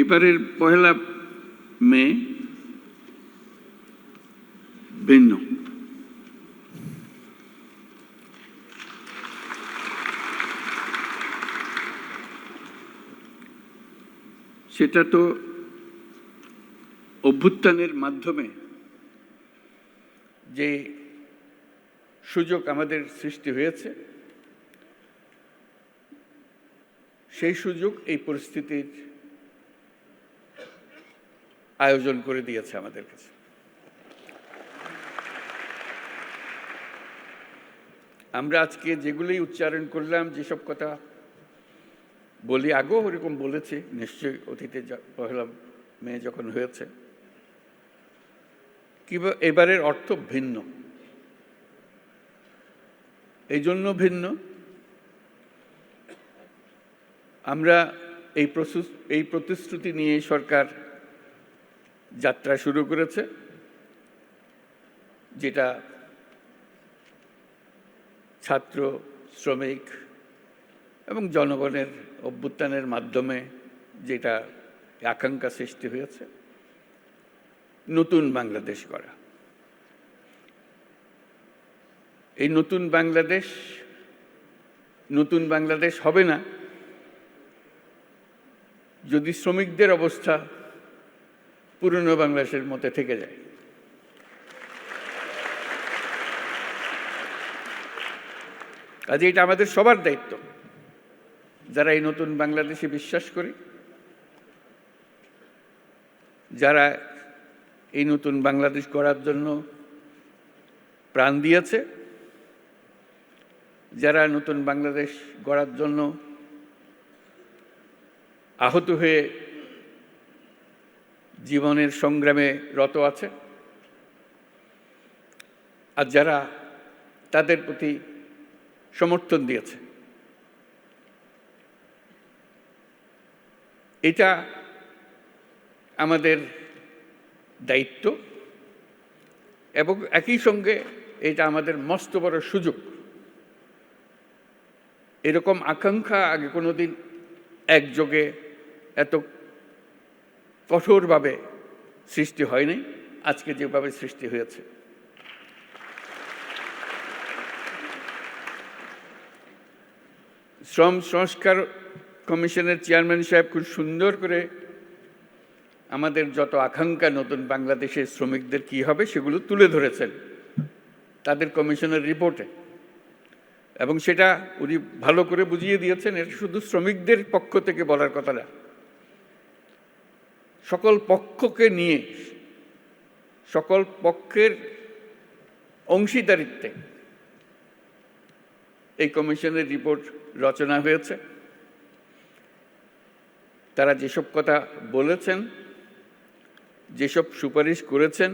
এবারের পহেলা মে ভিন্ন। সেটা তো অভ্যুত্থানের মাধ্যমে যে সুযোগ আমাদের সৃষ্টি হয়েছে, সেই সুযোগ এই পরিস্থিতির আয়োজন করে দিয়েছে আমাদের কাছে। আমরা আজকে যেগুলোই উচ্চারণ করলাম, যেসব কথা বলি, আগেও ওরকম বলেছি, নিশ্চয়ই অতীতে পহেলা মেয়ে যখন হয়েছে। কিংবা, এবারের অর্থ ভিন্ন। এই জন্য ভিন্ন। আমরা এই এই প্রতিশ্রুতি নিয়ে সরকার যাত্রা শুরু করেছে, যেটা ছাত্র, শ্রমিক এবং জনগণের অভ্যুত্থানের মাধ্যমে যেটা আকাঙ্ক্ষা সৃষ্টি হয়েছে, নতুন বাংলাদেশ করা এই নতুন বাংলাদেশ নতুন বাংলাদেশ হবে না যদি শ্রমিকদের অবস্থা পুরনো বাংলাদেশের মতো থেকে যায়। কাজে এটা আমাদের সবার দায়িত্ব, যারা এই নতুন বাংলাদেশে বিশ্বাস করে, যারা এই নতুন বাংলাদেশ গড়ার জন্য প্রাণ দিয়েছে, যারা নতুন বাংলাদেশ গড়ার জন্য আহত হয়ে জীবনের সংগ্রামে রত আছে। আর যারা তাদের প্রতি সমর্থন দিয়েছে। এটা আমাদের দায়িত্ব এবং একই সঙ্গে এটা আমাদের মস্ত বড় সুযোগ। এরকম আকাঙ্ক্ষা আগে কোনোদিন একযোগে এত কঠোরভাবে সৃষ্টি হয়নি, আজকে যেভাবে সৃষ্টি হয়েছে। শ্রম সংস্কার কমিশনের চেয়ারম্যান সাহেব খুব সুন্দর করে আমাদের যত আকাঙ্ক্ষা নতুন বাংলাদেশের শ্রমিকদের কি হবে সেগুলো তুলে ধরেছেন তাদের কমিশনের রিপোর্টে। এবং সেটা উনি ভালো করে বুঝিয়ে দিয়েছেন, এটা শুধু শ্রমিকদের পক্ষ থেকে বলার কথা না সকল পক্ষকে নিয়ে, সকল পক্ষের অংশীদারিত্বে এই কমিশনের রিপোর্ট রচনা হয়েছে। তারা যেসব কথা বলেছেন, যেসব সুপারিশ করেছেন,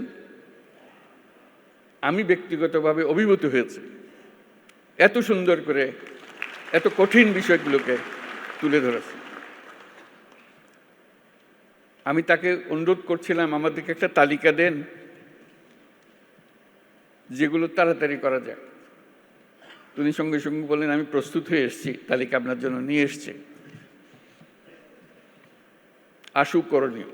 আমি ব্যক্তিগতভাবে অভিভূত হয়েছে। এত সুন্দর করে, এত কঠিন বিষয়গুলোকে তুলে ধরেছে আমি তাকে অনুরোধ করছিলাম, আমাদেরকে একটা তালিকা দেন যেগুলো তাড়াতাড়ি করা যায় তিনি সঙ্গে সঙ্গে বললেন, আমি প্রস্তুত হয়ে এসেছি, তালিকা আপনার জন্য নিয়ে এসছি। আশু করণীয়।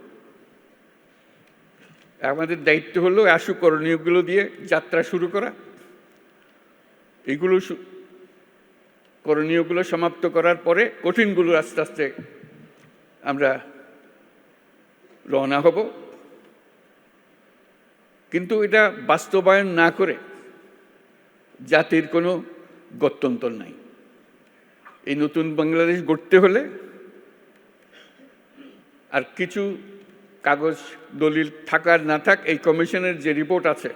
আমাদের দায়িত্ব হলো আশু করণীয়গুলো দিয়ে যাত্রা শুরু করা। এগুলো করণীয়গুলো সমাপ্ত করার পরে কঠিনগুলো আস্তে আস্তে আমরা রওনা হব। কিন্তু এটা বাস্তবায়ন না করে জাতির কোনো গত্যন্তর নাই। এই নতুন বাংলাদেশ গড়তে হলে আর কিছু কাগজ দলিল থাকার না থাক, এই কমিশনের যে রিপোর্ট আছে,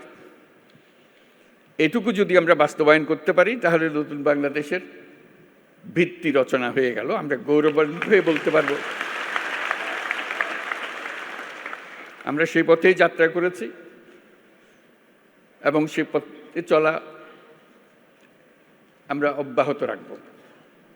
এটুকু যদি আমরা বাস্তবায়ন করতে পারি, তাহলে নতুন বাংলাদেশের ভিত্তি রচনা হয়ে গেল। আমরা গৌরবান্বিত হয়ে বলতে পারব আমরা সেই পথেই যাত্রা করেছি এবং সেই পথে চলা আমরা অব্যাহত রাখব।